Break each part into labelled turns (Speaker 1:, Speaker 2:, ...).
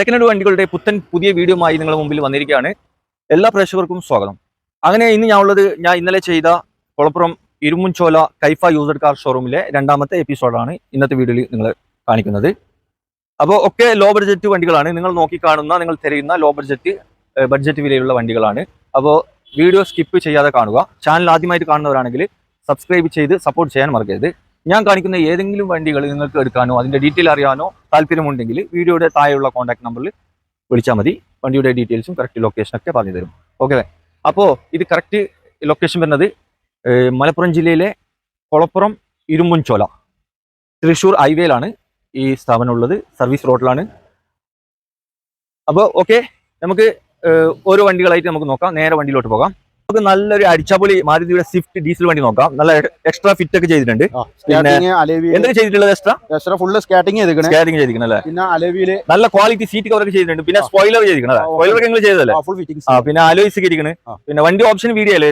Speaker 1: Second hand വണ്ടികളുടെ പുത്തൻ പുതിയ വീഡിയോമായി നിങ്ങളുടെ മുമ്പിൽ വന്നിരിക്കുകയാണ്. എല്ലാ പ്രേക്ഷകർക്കും സ്വാഗതം. അങ്ങനെ ഇന്ന് ഞാൻ ഉള്ളത് ഞാൻ ഇന്നലെ ചെയ്ത കുളപ്പുറം ഇരുമുൻചോല കൈഫ യൂസഡ് കാർ ഷോറൂമിലെ രണ്ടാമത്തെ എപ്പിസോഡാണ് ഇന്നത്തെ വീഡിയോയിൽ നിങ്ങൾ കാണിക്കുന്നത്. അപ്പോൾ ഒക്കെ ലോ ബഡ്ജറ്റ് വണ്ടികളാണ്. നിങ്ങൾ നോക്കി കാണുന്ന നിങ്ങൾ തിരയുന്ന ലോ ബഡ്ജറ്റ് ബഡ്ജറ്റ് വിലയുള്ള വണ്ടികളാണ്. അപ്പോൾ വീഡിയോ സ്കിപ്പ് ചെയ്യാതെ കാണുക. ചാനൽ ആദ്യമായിട്ട് കാണുന്നവരാണെങ്കിൽ സബ്സ്ക്രൈബ് ചെയ്ത് സപ്പോർട്ട് ചെയ്യാൻ മറക്കരുത്. ഞാൻ കാണിക്കുന്ന ഏതെങ്കിലും വണ്ടികൾ നിങ്ങൾക്ക് എടുക്കാനോ അതിന്റെ ഡീറ്റെയിൽ അറിയാനോ താല്പര്യമുണ്ടെങ്കിൽ വീഡിയോയുടെ താഴെയുള്ള കോൺടാക്ട് നമ്പറിൽ വിളിച്ചാൽ മതി. വണ്ടിയുടെ ഡീറ്റെയിൽസും കറക്റ്റ് ലൊക്കേഷനൊക്കെ പറഞ്ഞു തരും. ഓക്കെ അപ്പോൾ ഇത് കറക്റ്റ് ലൊക്കേഷൻ വരുന്നത് മലപ്പുറം ജില്ലയിലെ കൊളപ്പുറം ഇരുമ്പുംചോല തൃശ്ശൂർ ഹൈവേയിലാണ് ഈ സ്ഥാപനം ഉള്ളത്. സർവീസ് റോഡിലാണ്. അപ്പോൾ ഓക്കെ നമുക്ക് ഓരോ വണ്ടികളായിട്ട് നമുക്ക് നോക്കാം. നേരെ വണ്ടിയിലോട്ട് പോകാം. നമുക്ക് നല്ലൊരു അടിച്ചപൊളി മാരുതിയുടെ സ്വിഫ്റ്റ് ഡീസൽ വണ്ടി നോക്കാം. നല്ല എക്സ്ട്രാ ഫിറ്റ് ഒക്കെ ചെയ്തിട്ടുണ്ട്. എന്തൊക്കെ ചെയ്തിട്ടുള്ളത് എക്സ്ട്രാ
Speaker 2: എക്സ്ട്രാ ഫുള്ള് സ്കാറ്റിംഗ്
Speaker 1: സ്കാറ്റിംഗ് ചെയ്തിരിക്കണം അല്ലേ?
Speaker 2: പിന്നെ അലേവിയിൽ.
Speaker 1: നല്ല ക്വാളിറ്റി സീറ്റ് കവർ ഒക്കെ ചെയ്തിട്ടുണ്ട്. പിന്നെ സ്പോയിലർ ചെയ്തിരിക്കണം സ്പോയിലർ
Speaker 2: ഒക്കെ നിങ്ങൾ
Speaker 1: ചെയ്തല്ലേ പിന്നെ അലോയ്സ് ഒക്കെ ഇരിക്കണ്. പിന്നെ വണ്ടി ഓപ്ഷൻ വീഡിയോ അല്ലേ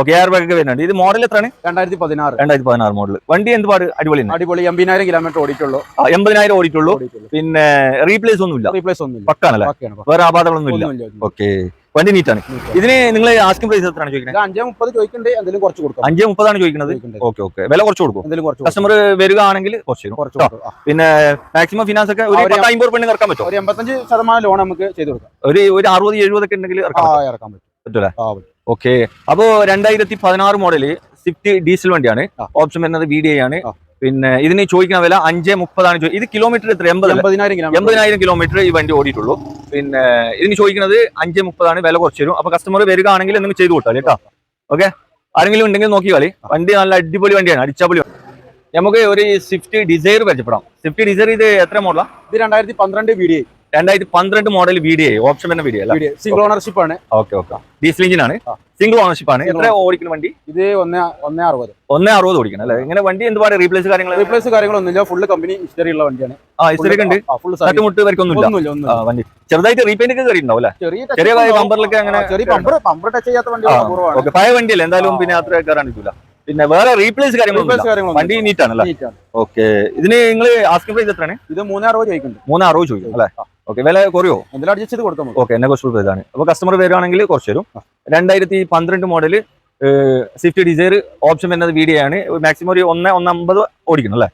Speaker 1: ഓക്കെ എയർ ബാഗ് ഒക്കെ വരുന്നുണ്ട്. ഇത് മോഡൽ എത്രയാണ്?
Speaker 2: രണ്ടായിരത്തി പതിനാറ്
Speaker 1: രണ്ടായിരത്തി പതിനാറ് മോഡൽ വണ്ടി എന്ത് പാട് അടിപൊളി
Speaker 2: അടിപൊളി എൺപതിനായിരം കിലോമീറ്റർ ഓടിയിട്ടുള്ളൂ.
Speaker 1: എൺപതിനായിരം ഓടിയിട്ടുള്ളൂ. പിന്നെ റീപ്ലേസ് ഒന്നുമില്ല.
Speaker 2: റീപ്ലേസ് ഒന്നുമില്ല.
Speaker 1: പക്കാണല്ലേ വേറെ ആപാതകളൊന്നും ഇല്ല. ഓക്കെ വണ്ടി നീറ്റാണ് ഇതിന് നിങ്ങൾ ആസ്കിംഗ് പ്രൈസ് എത്രയാണ് ചോദിക്കുന്നത്
Speaker 2: അഞ്ചേ മുപ്പത് ചോദിക്കണ്ടേ എന്തെങ്കിലും കുറച്ച് കൊടുക്കും.
Speaker 1: അഞ്ചേ മുപ്പതാണ് ചോദിക്കുന്നത്. ഓക്കെ ഓക്കെ വില കുറച്ച് കൊടുക്കും.
Speaker 2: എന്തെങ്കിലും കുറച്ച്
Speaker 1: കസ്റ്റമർ വരികയാണെങ്കിൽ കുറച്ച്
Speaker 2: കുറച്ച്.
Speaker 1: പിന്നെ മാക്സിമം ഫിനാൻസ് ഒക്കെ ഒരു പത്ത് അമ്പത് പെണ്ണ് ഇറക്കാൻ പറ്റും
Speaker 2: ഒരു എൺപത്തഞ്ച് ശതമാനം ലോൺ നമുക്ക് ചെയ്ത് കൊടുക്കാം.
Speaker 1: ഒരു ഒരു അറുപത് എഴുപതൊക്കെ ഉണ്ടെങ്കിൽ
Speaker 2: ആ
Speaker 1: ഇറക്കാൻ പറ്റും. പറ്റൂലേ. ഓക്കെ അപ്പോ രണ്ടായിരത്തി പതിനാറ് മോഡൽ സ്വിഫ്റ്റ് ഡീസൽ വണ്ടിയാണ്. ഓപ്ഷൻ വരുന്നത് വി ഡി ആണ്. പിന്നെ ഇതിന് ചോദിക്കുന്ന വില അഞ്ച് മുപ്പതാണ് ഇത് കിലോമീറ്റർ എത്ര എൺപത്
Speaker 2: എൺപതിനായിരം കിലോമീറ്റർ
Speaker 1: ഈ വണ്ടി ഓടിയിട്ടുള്ളൂ. പിന്നെ ഇതിന് ചോദിക്കുന്നത് അഞ്ച് മുപ്പതാണ് വില കുറച്ച് തരും അപ്പൊ കസ്റ്റമർ വരികയാണെങ്കിൽ നിങ്ങൾ ചെയ്തു കൊടുത്താൽ കേട്ടോ. ഓക്കെ ആരെങ്കിലും ഉണ്ടെങ്കിൽ നോക്കി കളി വണ്ടി നല്ല അടിപൊളി വണ്ടിയാണ്. അടിച്ചപൊളി. നമുക്ക് ഒരു സ്വിഫ്റ്റ് ഡിസൈർ പരിചയപ്പെടാം. സ്വിഫ്റ്റ് ഡിസൈർ ഇത് എത്ര മോഡലാണ്
Speaker 2: ഇത് രണ്ടായിരത്തി പന്ത്രണ്ട് വീഡിയോ
Speaker 1: രണ്ടായിരത്തി പന്ത്രണ്ട് മോഡൽ വീഡിയോ ഓപ്ഷൻ തന്നെ അല്ല?
Speaker 2: വീഡിയോ സിംഗിൾ ഓണർഷിപ്പ് ആണ്.
Speaker 1: ഓക്കെ ഓക്കെ ഡീസൽ എഞ്ചിൻ ആണ്. സിംഗിൾ ഓണർഷിപ്പ് ആണ്. എത്ര ഓടിക്കുന്ന വണ്ടി?
Speaker 2: ഇത് ഒന്ന് ഒന്നേ അറുപത്.
Speaker 1: ഒന്നേ അറുപത് ഓടിക്കണം അല്ലെ? ഇങ്ങനെ വണ്ടി എന്ത് റീപ്ലേസ് കാര്യങ്ങൾ
Speaker 2: റീപ്ലേസ് കാര്യങ്ങളൊന്നുമില്ല. ഫുൾ കമ്പനി ഹിസ്റ്ററി ഉള്ള വണ്ടിയാണ്.
Speaker 1: ആ ഹിസ്റ്ററി ഉണ്ട്.
Speaker 2: ഫുൾ
Speaker 1: തട്ടുമുട്ട് വരക്കൊന്നുമില്ല വണ്ടി. ചെറുതായിട്ട് റീപെയിന്റ് ഒക്കെ കയറിയിട്ടുണ്ടാവും അല്ലേ?
Speaker 2: ചെറിയ
Speaker 1: ചെറിയ. ബമ്പറിലൊക്കെ അങ്ങനെ
Speaker 2: ചെറിയ ടച്ച് ചെയ്യാത്ത
Speaker 1: വണ്ടി പഴയ വണ്ടിയല്ലേ? എന്തായാലും. പിന്നെ അത്ര കയറാൻ പറ്റൂല. പിന്നെ വേറെ റീപ്ലേസ് വണ്ടി നീറ്റ് ആണല്ലേ? ഓക്കെ ഇതിന് നിങ്ങൾ ആസ്കിംഗ് പ്രൈസ് എത്രയാണ്?
Speaker 2: ഇത് മൂന്നാറോ ചോദിക്കുന്നുണ്ട്.
Speaker 1: മൂന്ന് അറുപത് ചോദിക്കും അല്ലേ? ഓക്കെ വില കുറയോ?
Speaker 2: എന്തെങ്കിലും അഡ്ജസ്റ്റ് ചെയ്ത് കൊടുക്കാം
Speaker 1: ഓക്കെ എന്നെ കുറച്ച് പ്രൈസ് ആണ്. അപ്പൊ കസ്റ്റമർ വരുവാണെങ്കിൽ കുറച്ച് തരും
Speaker 2: ആ.
Speaker 1: രണ്ടായിരത്തി പന്ത്രണ്ട് മോഡൽ സ്വിഫ്റ്റ് ഡിസൈർ ഓപ്ഷൻ വരുന്നത് വി ഡി ആണ്. മാക്സിമം ഒരു ഒന്ന് ഒന്നമ്പത് ഓടിക്കണം അല്ലേ.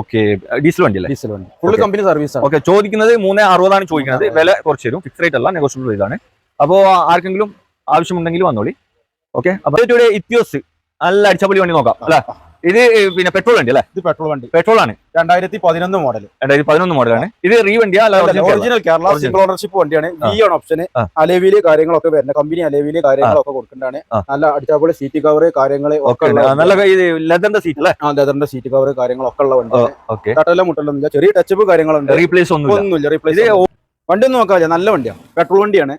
Speaker 1: ഓക്കെ ഡീസൽ വണ്ടി അല്ലേ?
Speaker 2: ഡീസൽ വണ്ടി. ഫുൾ കമ്പനി സർവീസ് ആണ്.
Speaker 1: ഓക്കെ ചോദിക്കുന്നത് മൂന്ന് അറുപതാണ് ചോദിക്കുന്നത്. വില കുറച്ച് തരും ഫിക്സ് റേറ്റ് അല്ല നെഗോഷ്യബിൾ റേറ്റ് ആണ്. അപ്പോൾ ആർക്കെങ്കിലും ആവശ്യമുണ്ടെങ്കിൽ വന്നോളി. ഓക്കെ അപ്പോൾ ഇത്യോസ് നല്ല അടിച്ചപൊളി വണ്ടി നോക്കാം അല്ലേ? ഇത് പിന്നെ പെട്രോൾ വണ്ടി അല്ലേ?
Speaker 2: ഇത് പെട്രോൾ വണ്ടി.
Speaker 1: പെട്രോൾ ആണ്.
Speaker 2: രണ്ടായിരത്തി പതിനൊന്ന് മോഡൽ
Speaker 1: രണ്ടായിരത്തി പതിനൊന്ന് മോഡലാണ് ഇത് റീ വണ്ടിയാ?
Speaker 2: ഒറിജിനൽ കേരള സിംഗിൾ ഓണർഷിപ്പ് വണ്ടിയാണ്.
Speaker 1: ഈ
Speaker 2: വി ആണ് ഓപ്ഷൻ
Speaker 1: ആ.
Speaker 2: കാര്യങ്ങളൊക്കെ വരുന്നത് കമ്പനി അലേവിൽ കാര്യങ്ങളൊക്കെ കൊടുക്കേണ്ടതാണ്. നല്ല അടിച്ചാപ്പൊളി സീറ്റ് കവർ കാര്യങ്ങൾ ഒക്കെ
Speaker 1: നല്ല ലെതറിന്റെ സീറ്റ് അല്ലേ?
Speaker 2: ആ ലെതറിന്റെ സീറ്റ് കവർ കാര്യങ്ങളൊക്കെ ഉള്ള വണ്ടി തട്ടല മുട്ടലൊന്നുമില്ല ചെറിയ ടച്ചപ്പ് കാര്യങ്ങളുണ്ട്.
Speaker 1: റീപ്ലേസ് ഒന്നുമില്ല.
Speaker 2: ഒന്നുമില്ല റീപ്ലേസ് വണ്ടി ഒന്നും നോക്കാം നല്ല വണ്ടിയാണ്. പെട്രോൾ വണ്ടിയാണ്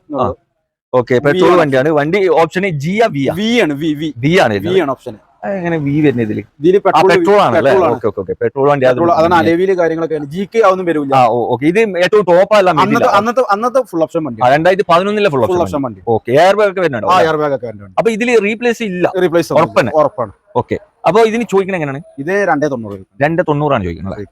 Speaker 1: ഓക്കെ പെട്രോൾ വണ്ടിയാണ്. വണ്ടി ഓപ്ഷൻ ജിയാ വി
Speaker 2: ആണ് വി വി
Speaker 1: വി ആണ്
Speaker 2: വി ആണ് ഓപ്ഷൻ
Speaker 1: എങ്ങനെ വി വരുന്ന
Speaker 2: ഇതിൽ?
Speaker 1: ഇതിൽ
Speaker 2: പെട്രോൾ
Speaker 1: ആണ്. അല്ലേ ഓക്കെ ഓക്കെ പെട്രോൾ വണ്ടി
Speaker 2: അതാണ് അലേവിൽ കാര്യങ്ങളൊക്കെ ജി കെ ആവുന്ന വരില്ല.
Speaker 1: ഓക്കെ. ഇത് ഏറ്റവും ടോപ്പ് അല്ല
Speaker 2: അന്നത്തെ അന്നത്തെ ഫുൾ ഓപ്ഷൻ വണ്ടി.
Speaker 1: രണ്ടായിരത്തി പതിനൊന്നിലെ ഫുൾ ഓപ്ഷൻ
Speaker 2: വണ്ടി.
Speaker 1: ഓക്കെ. എയർ ബാഗ് ഒക്കെ വരുന്നുണ്ടോ?
Speaker 2: എയർ ബാഗ് ഒക്കെ വരുന്നുണ്ട്.
Speaker 1: അപ്പൊ ഇതിൽ റീപ്ലേസ് ഇല്ല.
Speaker 2: റീപ്ലേസ്
Speaker 1: ഉറപ്പാണ്.
Speaker 2: ഉറപ്പാണ്. ഓക്കെ.
Speaker 1: അപ്പൊ ഇതിന് ചോദിക്കണ എങ്ങനെയാണ്?
Speaker 2: ഇത് രണ്ടേ തൊണ്ണൂറ്
Speaker 1: രണ്ടേ തൊണ്ണൂറാണ് ചോദിക്കുന്നത്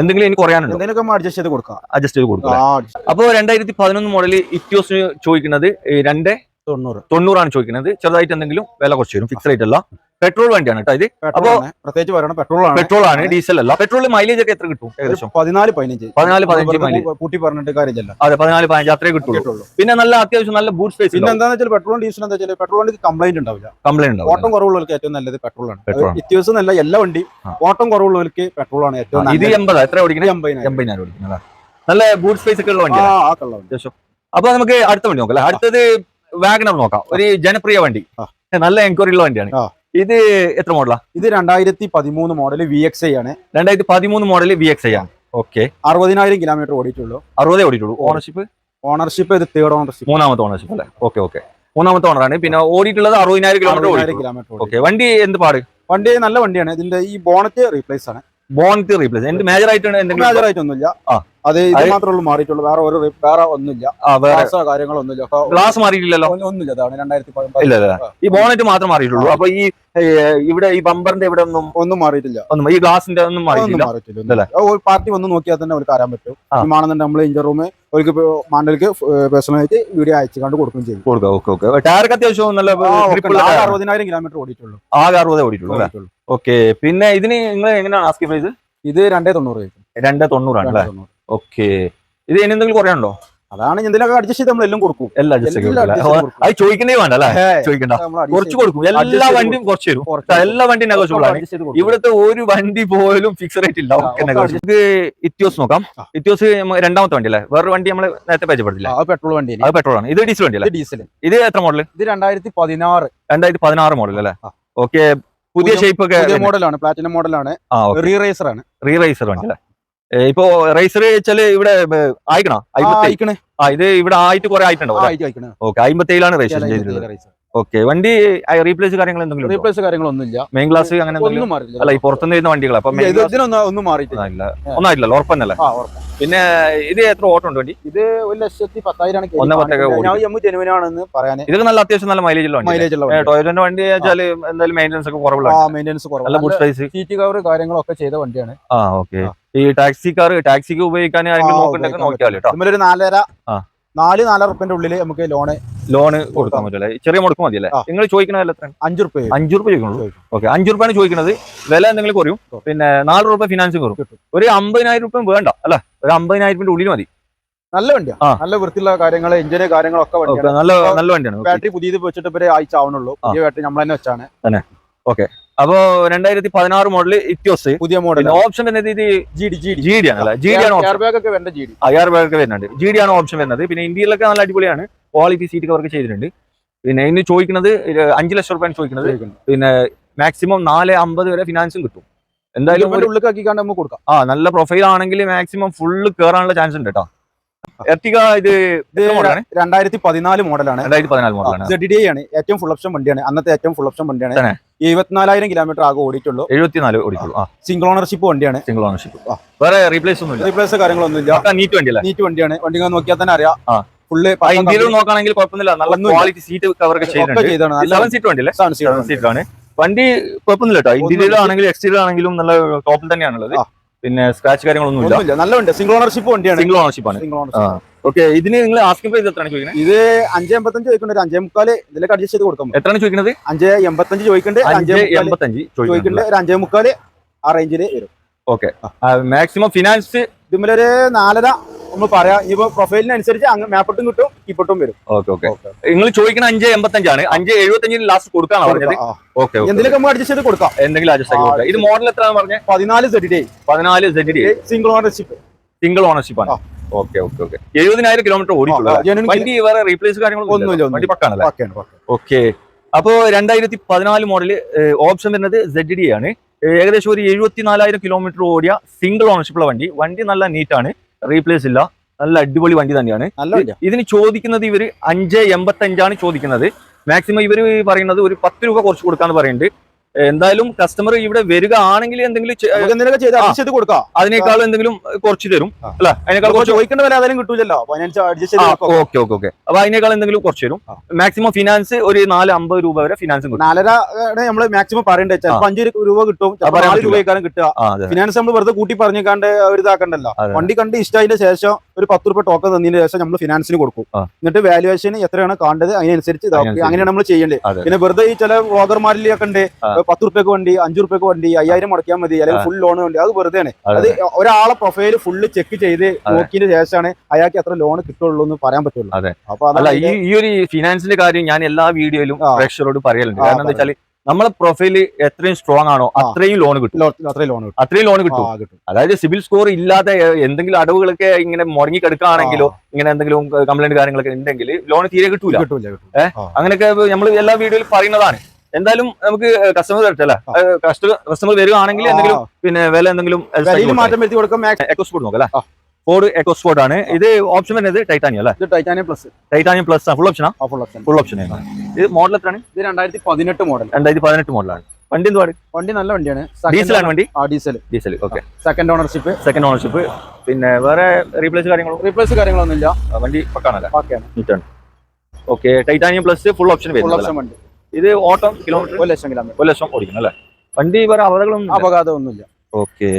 Speaker 1: എന്തെങ്കിലും എനിക്ക് കുറയാനുണ്ടോ?
Speaker 2: അഡ്ജസ്റ്റ് ചെയ്ത് കൊടുക്കാം.
Speaker 1: അഡ്ജസ്റ്റ് ചെയ്ത് കൊടുക്കാം
Speaker 2: അപ്പോൾ
Speaker 1: അപ്പൊ രണ്ടായിരത്തി പതിനൊന്ന് മോഡൽ ഇറ്റ്യോസ് ചോദിക്കുന്നത് രണ്ട്
Speaker 2: തൊണ്ണൂറ്.
Speaker 1: തൊണ്ണൂറാണ് ചോദിക്കുന്നത്. ചെറുതായിട്ട് എന്തെങ്കിലും വില കുറച്ച് വരും. ഫിക്സ് റേറ്റ് അല്ല. പെട്രോൾ വണ്ടിയാണ് കേട്ടോ ഇത്.
Speaker 2: അപ്പോൾ പ്രത്യേകിച്ച് പറയണം പെട്രോൾ ആണ്
Speaker 1: പെട്രോൾ ആണ് ഡീസൽ അല്ല. പെട്രോൾ മൈലേജ് ഒക്കെ എത്ര കിട്ടും ഏകദേശം?
Speaker 2: പതിനാല് പതിനഞ്ച്.
Speaker 1: പതിനാല് പതിനഞ്ച്
Speaker 2: വെറുതെ
Speaker 1: mileage.
Speaker 2: കൂട്ടി പറഞ്ഞിട്ട് കാര്യമില്ല
Speaker 1: അതെ പതിനാല് പതിനഞ്ച് അത്രേ കിട്ടുള്ളൂ. പിന്നെ നല്ല അത്യാവശ്യം നല്ല ബൂട്ട് സ്പേസ്
Speaker 2: പിന്നെ എന്താണെന്ന് വെച്ചാൽ പെട്രോൾ ഡീസൽ എന്താ വെച്ചാൽ പെട്രോൾ വണ്ടിക്ക് കംപ്ലൈന്റ് ഉണ്ടാവില്ല.
Speaker 1: കംപ്ലൈന്റ്
Speaker 2: ഓട്ടം കുറവുള്ളവർക്ക് ഏറ്റവും നല്ലത് പെട്രോൾ ആണ് ഇത്യാവശ്യം നല്ല എല്ലാ വണ്ടിയും ഓട്ടം കുറവുള്ളവർക്ക് പെട്രോൾ ആണ് ഏറ്റവും
Speaker 1: ഇത് എൺപതാ എത്ര ഓടിക്കുന്നത്
Speaker 2: എൺപതിനായിരം.
Speaker 1: എൺപതിനായിരം ഓടിക്കുന്നത് നല്ല ബൂട്ട് സ്പേസ് ഒക്കെ ഉള്ള വണ്ടിയാണ് അപ്പൊ നമുക്ക് അടുത്ത വണ്ടി നോക്കാം? അടുത്തത് വാഗണർ നോക്കാം. ഒരു ജനപ്രിയ വണ്ടി. നല്ല എൻക്വയറി ഉള്ള വണ്ടിയാണ്. ഇത് എത്ര മോഡലാ
Speaker 2: ഇത് രണ്ടായിരത്തി പതിമൂന്ന് മോഡൽ വി എക്സ് ഐ ആണ്.
Speaker 1: രണ്ടായിരത്തി പതിമൂന്ന് മോഡൽ വി എക്സ് ഐ ആണ്. ഓക്കെ
Speaker 2: അറുപതിനായിരം കിലോമീറ്റർ ഓടിയിട്ടുള്ളൂ.
Speaker 1: അറുപതേ ഓടിയിട്ടുള്ളൂ. ഓണർഷിപ്പ്
Speaker 2: ഓണർഷിപ്പ് ഇത് തേർഡ് ഓണർഷിപ്പ്
Speaker 1: മൂന്നാമത്തെ ഓണർഷിപ്പ് അല്ലേ? ഓക്കെ ഓക്കെ മൂന്നാമത്തെ ഓണറാണ് പിന്നെ ഓടിയിട്ടുള്ളത് അറുപതിനായിരം കിലോമീറ്റർ
Speaker 2: കിലോമീറ്റർ
Speaker 1: ഓക്കെ വണ്ടി എന്ത് പാട്?
Speaker 2: വണ്ടി നല്ല വണ്ടിയാണ്. ഇതിന്റെ ഈ ബോണറ്റ് റീപ്ലേസ് ആണ്.
Speaker 1: ബോണറ്റ് റീപ്ലേസ് എന്ത് മേജർ ആയിട്ടാണ് എന്തെങ്കിലും
Speaker 2: മേജർ ആയിട്ടൊന്നുമില്ല.
Speaker 1: ആ.
Speaker 2: അത് ഇത് മാത്രമേ ഉള്ളൂ മാറിയിട്ടുള്ളൂ. വേറെ ഒരു വേറെ ഒന്നുമില്ല. ഗ്ലാസോ കാര്യങ്ങളൊന്നുമില്ല
Speaker 1: ഗ്ലാസ് മാറിയിട്ടില്ലല്ലോ?
Speaker 2: ഒന്നുമില്ല. അതാണ് രണ്ടായിരത്തി
Speaker 1: ഈ ബോണറ്റ് മാത്രം മാറിയിട്ടുള്ളൂ. അപ്പൊ ഈ ഇവിടെ ഈ ബമ്പറിന്റെ ഇവിടെ ഒന്നും
Speaker 2: ഒന്നും മാറിയിട്ടില്ല.
Speaker 1: ഒന്നും ഈ ഗ്ലാസിന്റെ ഒന്നും മാറിയിട്ടില്ല.
Speaker 2: ഒരു പാർട്ടി വന്ന് നോക്കിയാൽ തന്നെ അവർക്ക് അറിയാൻ പറ്റും.
Speaker 1: മാണെന്നുണ്ട്
Speaker 2: ആണെന്നുണ്ടെങ്കിൽ നമ്മൾ ഇഞ്ചർ റൂമ് അവർക്ക് മാണ്ടലിക്ക് പേഴ്സണലായിട്ട് വീഡിയോ അയച്ചു കണ്ട് കൊടുക്കുകയും ചെയ്യും
Speaker 1: ഓക്കെ ഓക്കെ. ടയർക്ക് അത്യാവശ്യം നല്ല.
Speaker 2: അറുപതിനായിരം കിലോമീറ്റർ ഓടിയിട്ടുള്ളൂ.
Speaker 1: ആകെ അറുപതേ ഓടിയിട്ടുള്ളൂ ഓക്കെ. പിന്നെ ഇതിന് നിങ്ങൾ എങ്ങനെയാണ് ആസ്കി പ്രൈസ്
Speaker 2: ഇത് രണ്ടേ തൊണ്ണൂറ്
Speaker 1: രണ്ടേ തൊണ്ണൂറാണ് അല്ലേ?
Speaker 2: തൊണ്ണൂറ്.
Speaker 1: ഓക്കെ. ഇത് ഇനി എന്തെങ്കിലും കുറയാണ്ടോ
Speaker 2: അതാണ് എന്തെങ്കിലും അഡ്ജസ്റ്റ് ചെയ്ത് നമ്മളെല്ലാം കൊടുക്കും.
Speaker 1: എല്ലാം
Speaker 2: എല്ലാം
Speaker 1: കൊടുക്കും
Speaker 2: കൊടുക്കും.
Speaker 1: അത് ചോദിക്കുന്നേ വേണ്ട അല്ലേ? ചോദിക്കണ്ട. കുറച്ച് കൊടുക്കും. എല്ലാ വണ്ടിയും കുറച്ച് തരും. എല്ലാ വണ്ടിയും നെഗോഷ്യബിൾ ആണ്. ഇവിടുത്തെ ഒരു വണ്ടി പോലും ഫിക്സ് റേറ്റ് ഇല്ല. ഒക്കെ നമുക്ക് ഇത്യോസ് നോക്കാം. ഇത്യോസ് രണ്ടാമത്തെ വണ്ടി അല്ലേ? വേറൊരു വണ്ടി നമ്മൾ നേരത്തെ പരിചയപ്പെടുത്തില്ല?
Speaker 2: പെട്രോൾ വണ്ടി
Speaker 1: അത് പെട്രോൾ ആണ്. ഇത് ഡീസൽ വണ്ടി അല്ലേ?
Speaker 2: ഡീസൽ
Speaker 1: ഇത് എത്ര മോഡൽ
Speaker 2: ഇത് രണ്ടായിരത്തി പതിനാറ്
Speaker 1: രണ്ടായിരത്തി പതിനാറ് മോഡൽ അല്ലേ. ഓക്കെ. പുതിയ ഷേപ്പ് ഒക്കെ
Speaker 2: മോഡലാണ് പ്ലാറ്റിനം മോഡലാണ് റീറൈസർ ആണ്.
Speaker 1: റീറൈസർ വണ്ടി അല്ലേ? ഇപ്പോ റൈസർ വെച്ചാൽ ഇവിടെ ആയിക്കണോ?
Speaker 2: അയക്കണേ
Speaker 1: ആ ഇത് ഇവിടെ ആയിട്ട് കുറെ ആയിട്ടുണ്ടോ ഓക്കെ അമ്പത്തേഴിലാണ് രജിസ്റ്റർ ചെയ്തിട്ടുള്ളത് ഓക്കെ. വണ്ടി റീപ്ലേസ് കാര്യങ്ങൾ എന്തെങ്കിലും?
Speaker 2: റീപ്ലേസ് കാര്യങ്ങളൊന്നുമില്ല.
Speaker 1: മെയിൻ ക്ലാസ് അങ്ങനെ
Speaker 2: ഒന്നും മാറില്ല
Speaker 1: അല്ല ഈ പുറത്തുനിന്ന് വരുന്ന വണ്ടികൾ അപ്പൊ
Speaker 2: ഒന്നും മാറിയിട്ടില്ല.
Speaker 1: ഇല്ല ഒന്നായിട്ടില്ല ഉറപ്പന്നല്ലേ. പിന്നെ ഇത് എത്ര ഓട്ടം ഉണ്ട് വണ്ടി?
Speaker 2: ഇത് ഒരു ലക്ഷത്തി പത്തായിരം
Speaker 1: ഒന്നേ പത്തൊക്കെ
Speaker 2: ഞാൻ എമ്മു ജനുവിനാണെന്ന് പറയാന്.
Speaker 1: ഇതൊക്കെ നല്ല അത്യാവശ്യം നല്ല മൈലേജ് ഉള്ള വണ്ടി
Speaker 2: മൈലേജ് ഉള്ള വണ്ടി.
Speaker 1: വണ്ടി വെച്ചാൽ എന്തായാലും മെയിന്റെനൻസ് ഒക്കെ കുറവുള്ള. മെയിന്റെനൻസ്
Speaker 2: കുറവ്. സീറ്റ് കവർ കാര്യങ്ങളൊക്കെ ചെയ്ത വണ്ടിയാണ്.
Speaker 1: ആ ഓക്കെ. ഈ ടാക്സി കാർ ടാക്സിക്ക് ഉപയോഗിക്കാൻ ആരെങ്കിലും
Speaker 2: നോക്കിയാലോ നാലര. നാല് നാലര റുപ്യന്റെ ഉള്ളിൽ നമുക്ക് ലോണ്
Speaker 1: ലോണ് കൊടുക്കാൻ പറ്റില്ല ചെറിയ മുടക്ക് മതിയല്ലേ?
Speaker 2: അല്ലേ
Speaker 1: നിങ്ങൾ ചോദിക്കണ വില എത്ര
Speaker 2: അഞ്ചു റുപ്യ
Speaker 1: അഞ്ചു രൂപ ചോദിക്കുന്നു
Speaker 2: ചോദിക്കും.
Speaker 1: ഓക്കെ അഞ്ചു രൂപയാണ് ചോദിക്കുന്നത്. വില എന്തെങ്കിലും കുറയും. പിന്നെ നാല് രൂപ ഫിനാൻസ് കുറയും. ഒരു അമ്പതിനായിരം രൂപ വേണ്ട അല്ല? ഒരു അമ്പതിനായിരത്തിന്റെ ഉള്ളിൽ മതി.
Speaker 2: നല്ല
Speaker 1: വണ്ടിയാണ്.
Speaker 2: നല്ല വൃത്തിയുള്ള കാര്യങ്ങൾ എഞ്ചിന് കാര്യങ്ങളൊക്കെ
Speaker 1: ഓക്കെ
Speaker 2: വണ്ടിയാണ്
Speaker 1: നല്ല നല്ല വണ്ടിയാണ്.
Speaker 2: ബാറ്ററി പുതിയത് വെച്ചിട്ട് ഇവരെ ആഴ്ച ആവണുള്ളൂ പുതിയ ബാറ്ററി നമ്മൾ തന്നെ. വെച്ചാണ്
Speaker 1: അപ്പോ രണ്ടായിരത്തി പതിനാറ് മോഡൽ ഇത്യോസ്
Speaker 2: പുതിയ മോഡൽ
Speaker 1: ഓപ്ഷൻ വരുന്നത് ഇത്
Speaker 2: ജി ഡി ജി ഡി
Speaker 1: ആണ് ജി ഡി ആണ് ഓപ്ഷൻ
Speaker 2: എയർ ബാഗ് ഒക്കെ
Speaker 1: വരുന്നുണ്ട്. ജി ഡി ആണ് ഓപ്ഷൻ വരുന്നത്. പിന്നെ ഇന്ത്യയിലൊക്കെ നല്ല അടിപൊളിയാണ്. ക്വാളിറ്റി സീറ്റ് കവർക്ക് ചെയ്തിട്ടുണ്ട്. പിന്നെ ഇന്ന് ചോദിക്കുന്നത് അഞ്ചു ലക്ഷം റുപ്യാണ് ചോദിക്കുന്നത്. പിന്നെ മാക്സിമം നാല് അമ്പത് വരെ ഫിനാൻസും കിട്ടും. എന്തായാലും
Speaker 2: നമുക്ക് കൊടുക്കാം.
Speaker 1: ആ നല്ല പ്രൊഫൈൽ ആണെങ്കിൽ മാക്സിമം ഫുള്ള് കേറാനുള്ള ചാൻസ് ഉണ്ട് കേട്ടോ എർട്ടിക ഇത്
Speaker 2: രണ്ടായിരത്തി പതിനാല് മോഡലാണ്
Speaker 1: രണ്ടായിരത്തി പതിനാല് മോഡലാണ്
Speaker 2: ആണ്. ഏറ്റവും ഫുൾ ഓപ്ഷൻ വണ്ടിയാണ്. അന്നത്തെ ഏറ്റവും ഫുൾ ഓപ്ഷൻ വണ്ടിയാണ്? എഴുപത്തിനാലായിരം കിലോമീറ്റർ ആകെ ഓടിയിട്ടുള്ളൂ.
Speaker 1: എഴുപത്തിനാല് ഓടിക്കുള്ളൂ
Speaker 2: സിംഗിൾ ഓണർഷിപ്പ് വണ്ടിയാണ്.
Speaker 1: Single ownership. വേറെ റീപ്ലേസ് ഒന്നും ഇല്ല
Speaker 2: റീപ്ലേസ് കാര്യങ്ങളൊന്നുമില്ല
Speaker 1: നീറ്റ് വണ്ടിയല്ലേ?
Speaker 2: നീറ്റ് വണ്ടിയാണ്. വണ്ടി നോക്കിയാൽ തന്നെ അറിയാം. ഫുള്ള്
Speaker 1: ആ ഇന്ത്യയിൽ നോക്കുകയാണെങ്കിൽ കുഴപ്പമൊന്നുമില്ല. നല്ല. ക്വാളിറ്റി സീറ്റ് കവർ
Speaker 2: ഒക്കെ
Speaker 1: ചെയ്തിട്ടുണ്ട്. സീറ്റ് വണ്ടി അല്ലേ
Speaker 2: seven seater
Speaker 1: സെവൻ
Speaker 2: വണ്ടി.
Speaker 1: സീറ്റ് ആണ്. വണ്ടി കുഴപ്പമൊന്നുമില്ല കേട്ടോ. ഇന്റീരിയർ ആണെങ്കിലും എക്സ്റ്റീരിയർ ആണെങ്കിലും നല്ല ടോപ്പിൽ തന്നെയാണുള്ളത്. പിന്നെ സ്ക്രാച്ച് കാര്യങ്ങളൊന്നും ഇല്ല
Speaker 2: ഒന്നുമില്ല. നല്ല വണ്ടി സിംഗിൾ ഓണർഷിപ്പ് വണ്ടിയാണ്.
Speaker 1: സിംഗിൾ ഓണർഷിപ്പ് ആണ്.
Speaker 2: സിംഗിൾ ഓണർഷിപ്പ്
Speaker 1: ഓക്കെ ഇതിന് നിങ്ങൾ ആസ്കിംഗ് പ്രൈസ് എത്രയാണ് ചോദിക്കുന്നത്?
Speaker 2: ഇത് അഞ്ചേ എൺപത്തഞ്ച് ചോദിക്കുന്നുണ്ട്. ഒരു അഞ്ചേ മുക്കാൽ ഇതിലേക്ക് അഡ്ജസ്റ്റ് ചെയ്ത് കൊടുക്കാം
Speaker 1: എത്രയാണ് ചോദിക്കുന്നത്?
Speaker 2: അഞ്ചേ എൺപത്തഞ്ച് ചോദിക്കുന്നുണ്ട്.
Speaker 1: അഞ്ച് എൺപത്തഞ്ച് ചോദിക്കുന്നുണ്ട്.
Speaker 2: ഒരു അഞ്ചേ മുക്കാൽ ആ റേഞ്ചിൽ വരും.
Speaker 1: ഓക്കെ മാക്സിമം ഫിനാൻസ്
Speaker 2: ഇതിമൊരു നാലര നമ്മൾ പറയാം. ഇനിയിപ്പോ പ്രൊഫൈലിനനുസരിച്ച് അങ്ങ് മാപ്പിട്ടും കിട്ടും ഇപ്പൊട്ടും വരും.
Speaker 1: ഓക്കെ ഓക്കെ നിങ്ങൾ ചോദിക്കുന്ന അഞ്ച് എൺപത്തഞ്ചാണ്. അഞ്ച് എഴുപത്തഞ്ചിന് ലാസ്റ്റ് കൊടുക്കാൻ പറഞ്ഞത്. ഓക്കെ
Speaker 2: എന്തെങ്കിലും നമുക്ക് അഡ്ജസ്റ്റ് ചെയ്ത് കൊടുക്കാം.
Speaker 1: എന്തെങ്കിലും അഡ്ജസ്റ്റ് കൊടുക്കാം. ഇത് മോഡൽ എത്രയാണ് പറഞ്ഞത്
Speaker 2: പതിനാല് ഡേ
Speaker 1: പതിനാല് D
Speaker 2: single ownership
Speaker 1: single ownership ആണ്. ഓക്കെ ഓക്കെ ഓക്കെ എഴുപതിനായിരം കിലോമീറ്റർ ഓടിക്കുള്ളൂ വണ്ടി വേറെ റീപ്ലേസ് കാര്യങ്ങളൊന്നുമില്ല. വണ്ടി പക്കാണല്ലേ
Speaker 2: ഓക്കെ
Speaker 1: അപ്പോ രണ്ടായിരത്തി പതിനാല് മോഡൽ ഓപ്ഷൻ വരുന്നത് സെഡ് ഡി ആണ്. ഏകദേശം ഒരു എഴുപത്തിനാലായിരം കിലോമീറ്റർ ഓടിയ സിംഗിൾ ഓണർഷിപ്പുള്ള വണ്ടി. വണ്ടി നല്ല നീറ്റാണ് റീപ്ലേസ് ഇല്ല. നല്ല അടിപൊളി വണ്ടി തന്നെയാണ്. ഇതിന് ചോദിക്കുന്നത് ഇവർ അഞ്ച് എൺപത്തഞ്ചാണ് ചോദിക്കുന്നത്. മാക്സിമം ഇവർ പറയുന്നത് ഒരു പത്ത് രൂപ കുറച്ച് കൊടുക്കാന്ന് പറയുന്നുണ്ട്. എന്തായാലും കസ്റ്റമർ ഇവിടെ വരിക ആണെങ്കിൽ എന്തെങ്കിലും
Speaker 2: കൊടുക്കാം.
Speaker 1: അതിനേക്കാളും എന്തെങ്കിലും കുറച്ച് തരും. അല്ല? അതിനേക്കാൾ
Speaker 2: ചോദിക്കേണ്ട വില അതിലും കിട്ടൂലല്ലോ?
Speaker 1: Okay okay okay. അപ്പൊ അതിനേക്കാൾ എന്തെങ്കിലും കുറച്ച് തരും. മാക്സിമം ഫിനാൻസ് ഒരു നാല് അമ്പത് രൂപ വരെ ഫിനാൻസ് കിട്ടും.
Speaker 2: നാലര നമ്മൾ മാക്സിമം പറയണ്ടേ? അഞ്ച് രൂപ കിട്ടും നാല്
Speaker 1: പറ്റില്ല.
Speaker 2: കിട്ടുക. ഫിനാൻസ് നമ്മൾ വെറുതെ കൂട്ടി പറഞ്ഞേക്കാണ്ട് ഒരു ഇതാക്കണ്ടല്ലോ വണ്ടി കണ്ട് ഇഷ്ടമായതിന്റെ ശേഷം ഒരു പത്ത് രൂപ ടോക്കൺ തന്നതിന് ശേഷം നമ്മൾ ഫിനാൻസിന് കൊടുക്കും. എന്നിട്ട് വാല്യുവേഷൻ എത്രയാണ് കാണേണ്ടത് അതിനനുസരിച്ച് ഇതാക്കും.
Speaker 1: അതിനനുസരിച്ച്.
Speaker 2: അങ്ങനെയാണ് നമ്മൾ ചെയ്യേണ്ടത്. പിന്നെ വെറുതെ ഈ ചില വ്ളോഗർമാരിലൊക്കെ ഉണ്ട്. പത്ത് റുപ്യക്ക് വണ്ടി അഞ്ചു റുപ്യക്ക് വണ്ടി അയ്യായിരം മുടക്കിയാൽ മതി അല്ലെങ്കിൽ ഫുൾ ലോൺ വേണ്ടി. അത് വെറുതെ ആണ്
Speaker 1: അത്
Speaker 2: ഒരാളെ പ്രൊഫൈൽ ഫുള്ള് ചെക്ക് ചെയ്ത് നോക്കിയതിന് ശേഷമാണ് അയാൾക്ക് എത്ര ലോൺ കിട്ടുള്ളൂ എന്ന് പറയാൻ പറ്റുള്ളൂ. അപ്പൊ
Speaker 1: ഈ ഒരു ഫിനാൻസിന്റെ കാര്യം ഞാൻ എല്ലാ വീഡിയോയിലും. പ്രേക്ഷകരോട് പറയലുണ്ട്. കാരണം എന്താ വെച്ചാൽ നമ്മളെ പ്രൊഫൈൽ എത്രയും സ്ട്രോങ് ആണോ. അത്രയും ലോൺ കിട്ടും.
Speaker 2: അത്രയും ലോൺ കിട്ടും.
Speaker 1: അത്രയും ലോൺ കിട്ടും. അതായത് സിവിൽ സ്കോർ ഇല്ലാതെ എന്തെങ്കിലും അടവുകളൊക്കെ ഇങ്ങനെ മുടങ്ങി കിടക്കുകയാണെങ്കിലോ ഇങ്ങനെ എന്തെങ്കിലും കംപ്ലൈന്റ് കാര്യങ്ങളൊക്കെ ഉണ്ടെങ്കിൽ ലോൺ തീരെ കിട്ടൂല.
Speaker 2: കിട്ടൂല കിട്ടും
Speaker 1: ഏ? അങ്ങനെയൊക്കെ നമ്മൾ എല്ലാ വീഡിയോയിലും പറയുന്നതാണ്. എന്തായാലും നമുക്ക് കസ്റ്റമർ തരട്ടെ കസ്റ്റമർ കസ്റ്റമർ വരികയാണെങ്കിൽ എന്തെങ്കിലും പിന്നെ വില എന്തെങ്കിലും
Speaker 2: മാറ്റം വരുത്തി കൊടുക്കാം
Speaker 1: നോക്കാം അല്ലേ?
Speaker 2: ആ.
Speaker 1: എക്കോ സ്പോർട്ട് ആണ്. ഇത് ഓപ്ഷൻ വരുന്നത് ടൈറ്റാനിയം അല്ലേ?
Speaker 2: ഇത് titanium plus
Speaker 1: titanium plus full ഓപ്ഷനാ
Speaker 2: full option
Speaker 1: full option ഇത് മോഡൽ എത്രയാണ്?
Speaker 2: ഇത് രണ്ടായിരത്തി പതിനെട്ട് മോഡൽ
Speaker 1: രണ്ടായിരത്തി പതിനെട്ട് മോഡലാണ് വണ്ടി എന്ത് പാട്
Speaker 2: വണ്ടി നല്ല വണ്ടിയാണ്.
Speaker 1: ഡീസലാണ് വണ്ടി?
Speaker 2: ആ diesel
Speaker 1: diesel okay
Speaker 2: second ownership
Speaker 1: second ownership പിന്നെ വേറെ റീപ്ലേസ് കാര്യങ്ങളോ?
Speaker 2: റീപ്ലേസ് കാര്യങ്ങളൊന്നും
Speaker 1: ഇല്ല വണ്ടി പക്കാണല്ലേ?
Speaker 2: ഓക്കെയാണ്
Speaker 1: നീറ്റാണ് okay titanium plus full option
Speaker 2: full option വണ്ടി.
Speaker 1: ഇത് ഓട്ടം കിലോമീറ്റർ
Speaker 2: ഒരു ലക്ഷം കിലോമീറ്റർ
Speaker 1: ഒരു ലക്ഷം ഓടിക്കണം അല്ലേ? വണ്ടി വേറെ അപകടങ്ങളൊന്നും
Speaker 2: അപകടമൊന്നുമില്ല.
Speaker 1: ഓക്കെ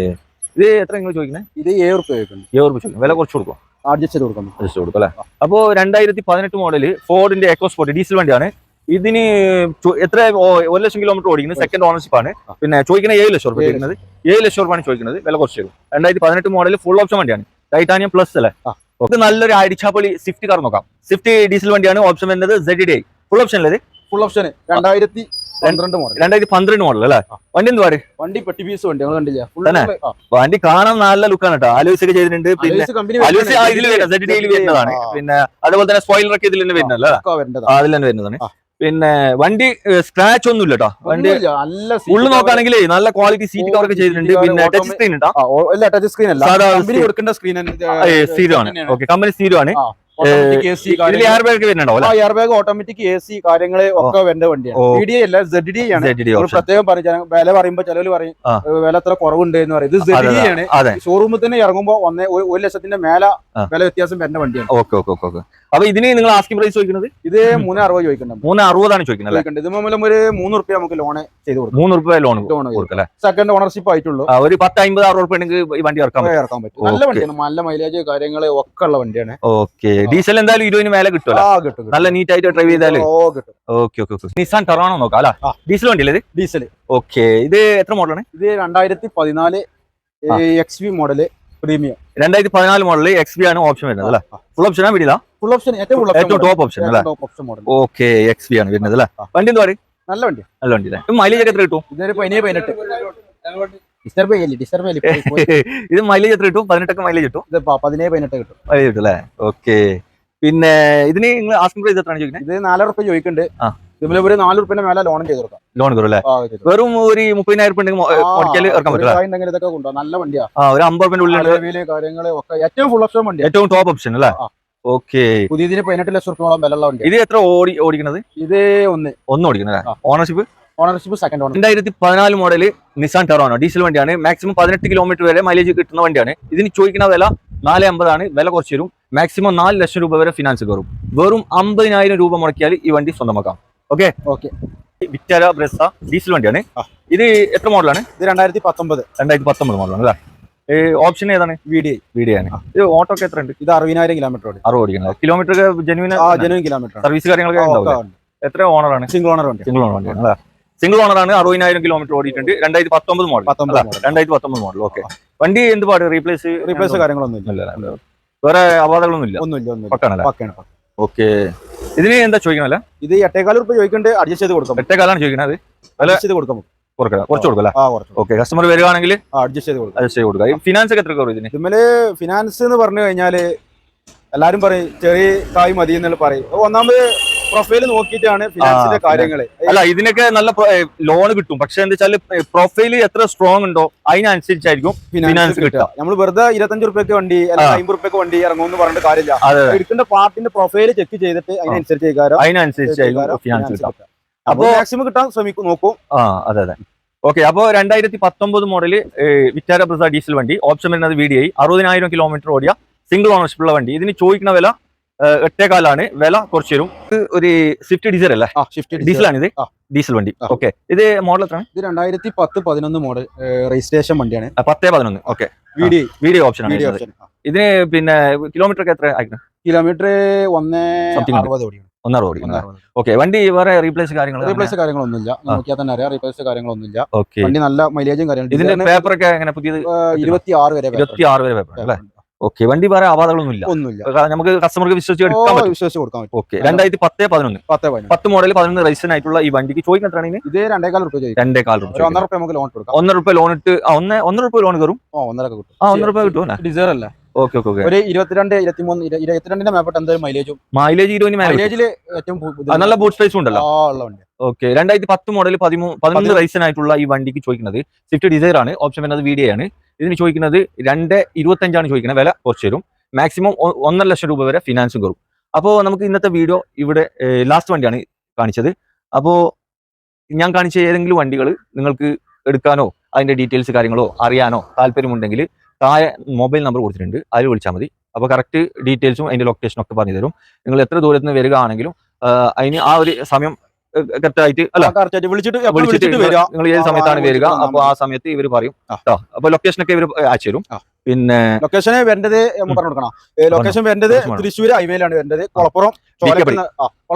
Speaker 1: ഇത് എത്ര നിങ്ങൾ ചോദിക്കുന്നത്
Speaker 2: ഇത് ഏഴ് റുപ്യ ചോദിക്കുന്നു.
Speaker 1: ഏഴ് രൂപ ചോദിക്കും വില കുറച്ച് കൊടുക്കും
Speaker 2: അഡ്ജസ്റ്റ് ചെയ്ത് കൊടുക്കുന്നു
Speaker 1: അഡ്ജസ്റ്റ് കൊടുക്കും അല്ലേ അപ്പോൾ രണ്ടായിരത്തി പതിനെട്ട് മോഡൽ ഫോർഡിന്റെ എക്കോസ്പോർട്ട് ഡീസൽ വണ്ടിയാണ്. ഇതിന് എത്ര ഒരു ലക്ഷം കിലോമീറ്റർ ഓടിക്കുന്നത്? സെക്കൻഡ് ഓണർഷിപ്പ് ആണ്. പിന്നെ ചോദിക്കുന്നത് ഏഴ് ലക്ഷം റുപ്യ ചോദിക്കുന്നത്. ഏഴ് ലക്ഷം റുപ്യാണ് ചോദിക്കുന്നത്. വില കുറച്ച് തരും. രണ്ടായിരത്തി പതിനെട്ട് മോഡൽ ഫുൾ ഓപ്ഷൻ വണ്ടിയാണ്. ടൈറ്റാനിയം പ്ലസ് അല്ലേ? ഇത് നല്ലൊരു അടിച്ചാപ്പൊളി സ്വിഫ്റ്റ് കാർ നോക്കാം. സ്വിഫ്റ്റ് ഡീസൽ വണ്ടിയാണ് ഓപ്ഷൻ വരുന്നത് സെഡ് ഡി ഫുൾ ഓപ്ഷൻ അല്ലേ
Speaker 2: ഫുൾ ഓപ്ഷൻ രണ്ടായിരത്തി പന്ത്രണ്ട് മോഡൽ
Speaker 1: രണ്ടായിരത്തി പന്ത്രണ്ട് മോഡൽ അല്ലേ? വണ്ടി എന്ത് പറയും
Speaker 2: വണ്ടി പെട്ടി പീസ് വണ്ടി ഞങ്ങൾ കണ്ടില്ല?
Speaker 1: വണ്ടി കാണാൻ നല്ല ലുക്കാണ് കേട്ടോ ആലോചിച്ച് ഒക്കെ ചെയ്തിട്ടുണ്ട്. പിന്നെ വരുന്നതാണ്. പിന്നെ അതുപോലെ തന്നെ സ്പോയിലർ ഒക്കെ ഇതിൽ തന്നെ വരുന്നല്ലേ അതിൽ തന്നെ വരുന്നതാണ്. പിന്നെ വണ്ടി സ്ക്രാച്ച് ഒന്നും ഇല്ല കേട്ടോ വണ്ടി ഉള്ളു
Speaker 2: നോക്കാണെങ്കിൽ
Speaker 1: നോക്കുകയാണെങ്കിൽ നല്ല ക്വാളിറ്റി സീറ്റ് കവർ ഒക്കെ ചെയ്തിട്ടുണ്ട്. പിന്നെ ടച്ച് സ്ക്രീൻ ഉണ്ടാ
Speaker 2: അല്ല ടച്ച് സ്ക്രീൻ അല്ല. കൊടുക്കേണ്ട സ്ക്രീൻ
Speaker 1: സ്ഥിരമാണ് okay company zero airbag
Speaker 2: automatic A C കാര്യങ്ങൾ. ഒക്കെ വേണ്ട വണ്ടിയാണ്. ഡി ഡി അല്ല സെഡ് ഡി ആണ്. പ്രത്യേകം ജന- വില പറയുമ്പോ ചിലവര് പറയും. വില എത്ര കുറവുണ്ട് എന്ന് പറയും. ഇത് സെഡ് ഡി ആണ്. ഷോറൂമിൽ തന്നെ ഇറങ്ങുമ്പോ ഒന്നേ ഒരു ലക്ഷത്തിന്റെ മേല വില വ്യത്യാസം വരുന്ന വണ്ടിയാണ്.
Speaker 1: ഓക്കെ ഓക്കെ ഓക്കെ അപ്പൊ ഇതിന് നിങ്ങൾ ആസ്കിംഗ് പ്രൈസ് ചോദിക്കുന്നത്?
Speaker 2: ഇത് മൂന്ന് അറുപത് ചോദിക്കുന്നത്
Speaker 1: മൂന്ന് അറുപതാണ് ചോദിക്കുന്നത്
Speaker 2: ഇത് മൂലം ഒരു മൂന്ന് റുപ്യ നമുക്ക് ലോൺ ചെയ്ത് കൊടുക്കും.
Speaker 1: മൂന്ന് റുപ്യ ലോൺ
Speaker 2: ലോൺ
Speaker 1: കൊടുക്കും
Speaker 2: സെക്കൻഡ് ഓണർഷിപ്പ് ആയിട്ടുള്ളൂ.
Speaker 1: ഒരു പത്ത് അമ്പത് അറുപത് റുപ്യ ഉണ്ടെങ്കിൽ ഈ വണ്ടി ഇറക്കാൻ
Speaker 2: ഇറക്കാൻ പറ്റും. നല്ല. വണ്ടിയാണ്. നല്ല മൈലേജ് കാര്യങ്ങൾ ഒക്കെ ഉള്ള വണ്ടിയാണ്.
Speaker 1: ഓക്കെ ഡീസൽ എന്തായാലും ഇരുപതിന് മേലെ
Speaker 2: കിട്ടും.
Speaker 1: നല്ല നീറ്റ് ആയിട്ട് ഡ്രൈവ്
Speaker 2: ചെയ്താൽ
Speaker 1: okay okay okay. Nissan Terrano നോക്കാം അല്ല? ഡീസൽ വണ്ടിയല്ലേ ഇത്?
Speaker 2: Diesel
Speaker 1: okay. ഇത് എത്ര മോഡലാണ്
Speaker 2: ഇത് രണ്ടായിരത്തി പതിനാല്. എക്സ് വി മോഡൽ പ്രീമിയം
Speaker 1: രണ്ടായിരത്തി പതിനാല് മോഡൽ എക്സ് ബി ആണ് ഓപ്ഷൻ വരുന്നത് അല്ലേ? ഫുൾ ഓപ്ഷൻ ആണ് വീടില്ല
Speaker 2: ഫുൾ ഓപ്ഷൻ ഏറ്റവും
Speaker 1: ടോപ്പ് ഓപ്ഷൻ അല്ലേ? ഓക്കെ എക്സ് ബി ആണ് വരുന്നത് അല്ലേ. വണ്ടി എന്താ പറയുക
Speaker 2: നല്ല വണ്ടി
Speaker 1: നല്ല വണ്ടി അല്ലേ മൈലേജ് ഒക്കെ എത്ര കിട്ടും?
Speaker 2: ഇതൊരു പതിനേഴ് പതിനെട്ട്. ഡിസ്റ്റർബ് ചെയ്യല്ലേ? ഡിസ്റ്റർബ് ചെയ്യല്ലേ?
Speaker 1: ഇത് മൈലേജ് എത്ര കിട്ടും? പതിനെട്ടൊക്കെ മൈലേജ് കിട്ടും.
Speaker 2: ഇത് പതിനേഴ് പതിനെട്ട് കിട്ടും.
Speaker 1: മൈലേജ് കിട്ടും അല്ലേ? ഓക്കെ പിന്നെ ഇതിന് നിങ്ങൾ ആസ്കിംഗ് പ്രൈസ് എത്രയാണ് ചോദിക്കുന്നത്
Speaker 2: ഇത് നാലര റുപ്യ ചോദിക്കുന്നുണ്ട്.
Speaker 1: ഇതിലൊരു
Speaker 2: ഇതിൽ ഒരു നാല് റുപ്യന്റെ മേലെ ലോൺ ചെയ്ത് കൊടുക്കാം.
Speaker 1: ലോൺ കൊടുക്കും അല്ലേ. വെറും ഒരു മുപ്പതിനായിരം ഉണ്ടെങ്കിൽ
Speaker 2: ഇതൊക്കെ കൊണ്ടുപോകാം നല്ല വണ്ടിയാ.
Speaker 1: ഒരു അമ്പത് ഉള്ളിൽ
Speaker 2: കാര്യങ്ങൾ ഒക്കെ. ഏറ്റവും ഫുൾ ഓപ്ഷൻ വണ്ടി
Speaker 1: ഏറ്റവും ടോപ്പ് ഓപ്ഷൻ അല്ലേ. ഓക്കെ
Speaker 2: പുതിയതിന് പതിനെട്ട് ലക്ഷം റുപ്യോളം വിലയുള്ള വണ്ടി
Speaker 1: ഇത് എത്ര ഓടി ഓടിക്കുന്നത്
Speaker 2: ഇത് ഒന്ന്.
Speaker 1: ഒന്ന് ഓടിക്കുന്നത് ഓണർഷിപ്പ്
Speaker 2: ഓണർഷിപ്പ് സെക്കൻഡ് ഓണർ
Speaker 1: രണ്ടായിരത്തി പതിനാല് മോഡൽ നിസാൻ ടെറോണോ ഡീസൽ വണ്ടിയാണ്. മാക്സിമം പതിനെട്ട് കിലോമീറ്റർ വരെ മൈലേജ് കിട്ടുന്ന വണ്ടിയാണ്. ഇതിന് ചോദിക്കുന്ന വില നാല് അമ്പതാണ്. വില കുറച്ച് തരും. മാക്സിമം നാല് ലക്ഷം രൂപ വരെ ഫിനാൻസ് കയറും. വെറും അമ്പതിനായിരം രൂപ മുടക്കിയാൽ ഈ വണ്ടി സ്വന്തമാക്കാം. Okay
Speaker 2: okay
Speaker 1: Vitara Brezza diesel വണ്ടിയാണ്. ഇത് എത്ര മോഡലാണ്
Speaker 2: ഇത് രണ്ടായിരത്തി പത്തൊമ്പത്
Speaker 1: രണ്ടായിരത്തി പത്തൊമ്പത് മോഡലാണ് അല്ലേ ഓപ്ഷൻ ഏതാണ്
Speaker 2: വി ഡി
Speaker 1: വീഡിയോ ആണ്. ഇത് ഓട്ടോ ഒക്കെ എത്ര ഉണ്ട്
Speaker 2: ഇത് അറുപതിനായിരം കിലോമീറ്റർ ഓടി
Speaker 1: അറുപത് ഓടിക്കണം കിലോമീറ്റർ ജെനുവിൻ
Speaker 2: ആ ജനുവൻ കിലോമീറ്റർ
Speaker 1: സർവീസ് കാര്യങ്ങളൊക്കെ എത്ര ഓണറാണ്
Speaker 2: സിംഗിൾ ഓണർ വണ്ടി
Speaker 1: സിംഗിൾ ഓണർ വണ്ടിയാണ് അല്ലേ? സിംഗിൾ ഓണറാണ് അറുപതിനായിരം കിലോമീറ്റർ ഓടിയിട്ടുണ്ട്. രണ്ടായിരത്തി പത്തൊമ്പത് മോഡൽ. രണ്ടായിരത്തി പത്തൊമ്പത് മോഡൽ ഓക്കെ വണ്ടി എന്ത് പാട്? റീപ്ലേസ്
Speaker 2: റീപ്ലേസ് കാര്യങ്ങളൊന്നും ഇല്ല.
Speaker 1: വേറെ അപാകതകളൊന്നും ഇല്ല
Speaker 2: ഒന്നുമില്ല.
Speaker 1: പക്കാണല്ലേ
Speaker 2: പക്കാണ്
Speaker 1: ഓക്കെ ഇതിന് എന്താ ചോദിക്കണല്ല
Speaker 2: ഇത് എട്ടേകാൽ റുപ്യ ചോദിക്കുന്നുണ്ട് അഡ്ജസ്റ്റ് ചെയ്ത് കൊടുക്കാം.
Speaker 1: എട്ടേക്കാലാണ് ചോദിക്കുന്നത്
Speaker 2: അഡ്ജസ്റ്റ് ചെയ്ത് കൊടുക്കാം.
Speaker 1: കുറക്കണം. കുറച്ച്
Speaker 2: കുറച്ച്
Speaker 1: ഓക്കെ കസ്റ്റമർ
Speaker 2: വരുവാണെങ്കിൽ അഡ്ജസ്റ്റ് ചെയ്ത് കൊടുക്കാം.
Speaker 1: അഡ്ജസ്റ്റ് ചെയ്ത് കൊടുക്കാം. ഫിനാൻസ് ഒക്കെ എത്ര കയറും ഇതിന്?
Speaker 2: ഇമ്മൽ ഫിനാൻസ് എന്ന് പറഞ്ഞു കഴിഞ്ഞാൽ എല്ലാരും പറയും ചെറിയ കായ് മതി എന്നുള്ള പറയും. ഒന്നാമത് പ്രൊഫൈൽ നോക്കിയിട്ടാണ് ഫിനാൻസിന്റെ
Speaker 1: കാര്യങ്ങൾ
Speaker 2: കാര്യങ്ങൾ.
Speaker 1: അല്ല ഇതിനൊക്കെ നല്ല ലോൺ കിട്ടും. പക്ഷെ എന്താ വെച്ചാൽ പ്രൊഫൈൽ എത്ര സ്ട്രോങ് ഉണ്ടോ അതിനനുസരിച്ചായിരിക്കും
Speaker 2: ഫിനാൻസ് കിട്ടുക. നമ്മൾ വെറുതെ ഇരുപത്തഞ്ച് റുപ്യക്ക് വണ്ടി അല്ലെങ്കിൽ അമ്പത് റുപ്യക്ക് വണ്ടി ഇറങ്ങുമെന്ന് പറഞ്ഞിട്ട് കാര്യമില്ല. എടുക്കേണ്ട പാർട്ടിന്റെ പ്രൊഫൈൽ ചെക്ക് ചെയ്തിട്ട് അതിനനുസരിച്ച് അതിനനുസരിച്ച്
Speaker 1: അതിനനുസരിച്ചായിരിക്കും ഫിനാൻസ് കിട്ടുക.
Speaker 2: അപ്പൊ മാക്സിമം കിട്ടാൻ ശ്രമിക്കും നോക്കും.
Speaker 1: ആ അതെ അതെ. ഓക്കെ അപ്പോൾ രണ്ടായിരത്തി പത്തൊമ്പത് മോഡൽ വിറ്റാര ബ്രസ ഡീസൽ വണ്ടി. ഓപ്ഷൻ വരുന്നത് വി ഡി ഐ അറുപതിനായിരം കിലോമീറ്റർ ഓടിയ സിംഗിൾ ഓണർഷിപ്പ് ഉള്ള വണ്ടി. ഇതിന് ചോദിക്കുന്ന വില എട്ടേകാലാണ് വില കുറച്ച് വരും. ഒരു സ്വിഫ്റ്റ് ഡീസൽ അല്ലേ? ഡീസലാണ് ഇത് ഡീസൽ വണ്ടി. ഓക്കെ ഇത് മോഡൽ എത്രയാണ്?
Speaker 2: ഇത് രണ്ടായിരത്തി പത്ത് പതിനൊന്ന് മോഡൽ രജിസ്ട്രേഷൻ വണ്ടിയാണ്.
Speaker 1: പത്തേ പതിനൊന്ന്. Okay
Speaker 2: V
Speaker 1: VDI. ഓപ്ഷൻ ആണ്
Speaker 2: വീഡിയോ
Speaker 1: ഇതിന് പിന്നെ കിലോമീറ്റർ ഒക്കെ എത്ര ആയിരുന്നു
Speaker 2: കിലോമീറ്റർ ഒന്ന്. അറുപത് ഓടിയാണ്.
Speaker 1: ഒന്നര ഓടി ഓക്കെ വണ്ടി വേറെ റീപ്ലേസ് കാര്യങ്ങൾ
Speaker 2: റീപ്ലേസ് കാര്യങ്ങളൊന്നുമില്ല. നോക്കിയാൽ തന്നെ അറിയാം. റീപ്ലേസ് കാര്യങ്ങളൊന്നുമില്ല.
Speaker 1: ഓക്കെ
Speaker 2: വണ്ടി നല്ല മൈലേജും
Speaker 1: ഇതിന്റെ
Speaker 2: കാര്യങ്ങളും
Speaker 1: പേപ്പർ ഒക്കെ എങ്ങനെ പുതിയത്
Speaker 2: ഇരുപത്തി ആറ് വരെ
Speaker 1: ഇരുപത്തി ആറ് വരെ പേപ്പർ അല്ലേ? ഓക്കെ വണ്ടി വേറെ അപാകതകളൊന്നും ഇല്ല
Speaker 2: ഒന്നുമില്ല
Speaker 1: നമുക്ക് കസ്റ്റമർക്ക് വിശ്വസിച്ച് എടുക്കാൻ പറ്റും.
Speaker 2: വിശ്വസിച്ച് കൊടുക്കാൻ പറ്റും.
Speaker 1: ഓക്കെ രണ്ടായിരത്തി പത്ത് പതിനൊന്ന്.
Speaker 2: പത്ത് പതിനൊന്ന്.
Speaker 1: പത്ത് മോഡൽ പതിനൊന്ന് രജിസ്റ്റർ ആയിട്ടുള്ള ഈ വണ്ടിക്ക് ചോദിക്കാൻ എത്രയാണ്
Speaker 2: ഇതേ രണ്ടേകാൽ റുപ്യ രണ്ടേകാൽ
Speaker 1: രൂപ
Speaker 2: ഒന്നര റുപ്യ നമുക്ക് ലോൺ കൊടുക്കാം.
Speaker 1: ഒന്നര രൂപ ലോൺ ഇട്ട് ആ, ഒന്ന് ഒന്നര രൂപ ലോൺ കയറും.
Speaker 2: ഓ ഒന്നരക്ക് കിട്ടും.
Speaker 1: ആ ഒന്നര രൂപ കിട്ടും
Speaker 2: ഡിസൈർ അല്ലേ?
Speaker 1: ഓക്കെ ഓക്കെ ഓക്കെ
Speaker 2: ഒരു ഇരുപത്തിരണ്ട് ഇരുപത്തിമൂന്ന് ഇര- ഇരുപത്തിരണ്ടിന്റെ മേപ്പെട്ട് എന്തായാലും മൈലേജും
Speaker 1: മൈലേജ് ഇരുപതിന് മൈലേജിൽ
Speaker 2: മൈലേജിൽ ഏറ്റവും
Speaker 1: നല്ല ബൂട്ട് സ്പേസ് ഉണ്ടല്ലോ.
Speaker 2: ആ, ഉള്ള വണ്ടി.
Speaker 1: ഓക്കെ രണ്ടായിരത്തി പത്ത് മോഡൽ പതിമൂന്ന് പതിനൊന്ന് റൈസൻ ആയിട്ടുള്ള ഈ വണ്ടിക്ക് ചോദിക്കുന്നത് സ്വിഫ്റ്റ് ഡിസൈർ ആണ്. ഓപ്ഷൻ വരുന്നത് വീഡിയോ ആണ്. ഇതിന് ചോദിക്കുന്നത് രണ്ട് ഇരുപത്തഞ്ചാണ് ചോദിക്കുന്നത്. വില കുറച്ച് തരും മാക്സിമം ഒന്നര ലക്ഷം രൂപ വരെ ഫിനാൻസും കയറും. അപ്പോൾ നമുക്ക് ഇന്നത്തെ വീഡിയോ ഇവിടെ ലാസ്റ്റ് വണ്ടിയാണ് കാണിച്ചത്. അപ്പോൾ ഞാൻ കാണിച്ച ഏതെങ്കിലും വണ്ടികൾ നിങ്ങൾക്ക് എടുക്കാനോ അതിന്റെ ഡീറ്റെയിൽസ് കാര്യങ്ങളോ അറിയാനോ താല്പര്യമുണ്ടെങ്കിൽ താഴെ മൊബൈൽ നമ്പർ കൊടുത്തിട്ടുണ്ട്. അതിൽ വിളിച്ചാൽ മതി. അപ്പോൾ കറക്റ്റ് ഡീറ്റെയിൽസും അതിന്റെ ലൊക്കേഷനും ഒക്കെ പറഞ്ഞു തരും നിങ്ങൾ എത്ര ദൂരത്ത് നിന്ന് വരികയാണെങ്കിലും അതിന് ആ ഒരു സമയം കറക്റ്റ് ആയിട്ട് അല്ല.
Speaker 2: കറക്റ്റ് വിളിച്ചിട്ട്
Speaker 1: വിളിച്ചിട്ട്
Speaker 2: വിളിച്ചിട്ട് വരിക.
Speaker 1: നിങ്ങൾ ഏത് സമയത്താണ് വരിക?
Speaker 2: അപ്പൊ
Speaker 1: അപ്പോൾ ആ സമയത്ത് ഇവർ പറയും.
Speaker 2: അപ്പൊ
Speaker 1: കേട്ടോ അപ്പോൾ ലൊക്കേഷനൊക്കെ ഇവർ അയച്ചു തരും. പിന്നെ
Speaker 2: ലൊക്കേഷൻ വരേണ്ടത് നമ്മൾ പറഞ്ഞു. കൊടുക്കണം ലൊക്കേഷൻ വരേണ്ടത് തൃശ്ശൂർ ഹൈവേയിലാണ് വരേണ്ടത് കുളപ്പുറം കൊളപ്പുറം
Speaker 1: അപ്പുറം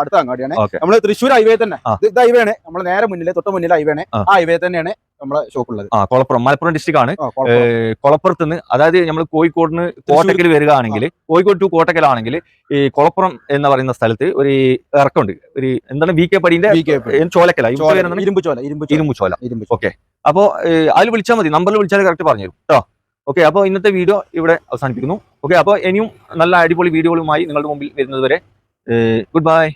Speaker 2: അടുത്ത അങ്ങാടിയാണ്.
Speaker 1: നമ്മൾ
Speaker 2: നമ്മൾ തൃശ്ശൂർ ഹൈവേ തന്നെ. ഇത് ഹൈവേ ആണ് നമ്മൾ നേരെ മുന്നിൽ തൊട്ട് മുന്നിൽ ഹൈവേ ആണ്
Speaker 1: ആ.
Speaker 2: ആ ഹൈവേ തന്നെയാണ്. നമ്മളെ ഷോപ്പ് ഉള്ളത്
Speaker 1: ആ കൊളപ്പുറം. മലപ്പുറം ഡിസ്ട്രിക്ട് ആണ്
Speaker 2: കൊളപ്പുറത്ത് കുളപ്പുറം.
Speaker 1: കുളപ്പുറത്ത് നിന്ന് അതായത് നമ്മൾ കോഴിക്കോടിന് കോട്ടക്കൽ വരികയാണെങ്കിൽ കോഴിക്കോട് ടു കോട്ടക്കലാണെങ്കിൽ ഈ കൊളപ്പുറം എന്ന് പറയുന്ന സ്ഥലത്ത് ഒരു ഇറക്കമുണ്ട്. ഒരു എന്താണ് വി കെ പടിന്റെ. ചോലക്കല.
Speaker 2: ഇരുമ്പ് ചോല ഇരുമ്പ് ചോല.
Speaker 1: ഓക്കെ. അപ്പോൾ അതിൽ വിളിച്ചാൽ മതി. നമ്പറിൽ വിളിച്ചാൽ കറക്റ്റ് പറഞ്ഞു കേട്ടോ ഓക്കെ. അപ്പോൾ ഇന്നത്തെ വീഡിയോ ഇവിടെ അവസാനിപ്പിക്കുന്നു. ഓക്കെ. അപ്പോൾ ഇനിയും നല്ല അടിപൊളി വീഡിയോകളുമായി നിങ്ങളുടെ മുമ്പിൽ വരുന്നത് വരെ ഗുഡ് ബൈ.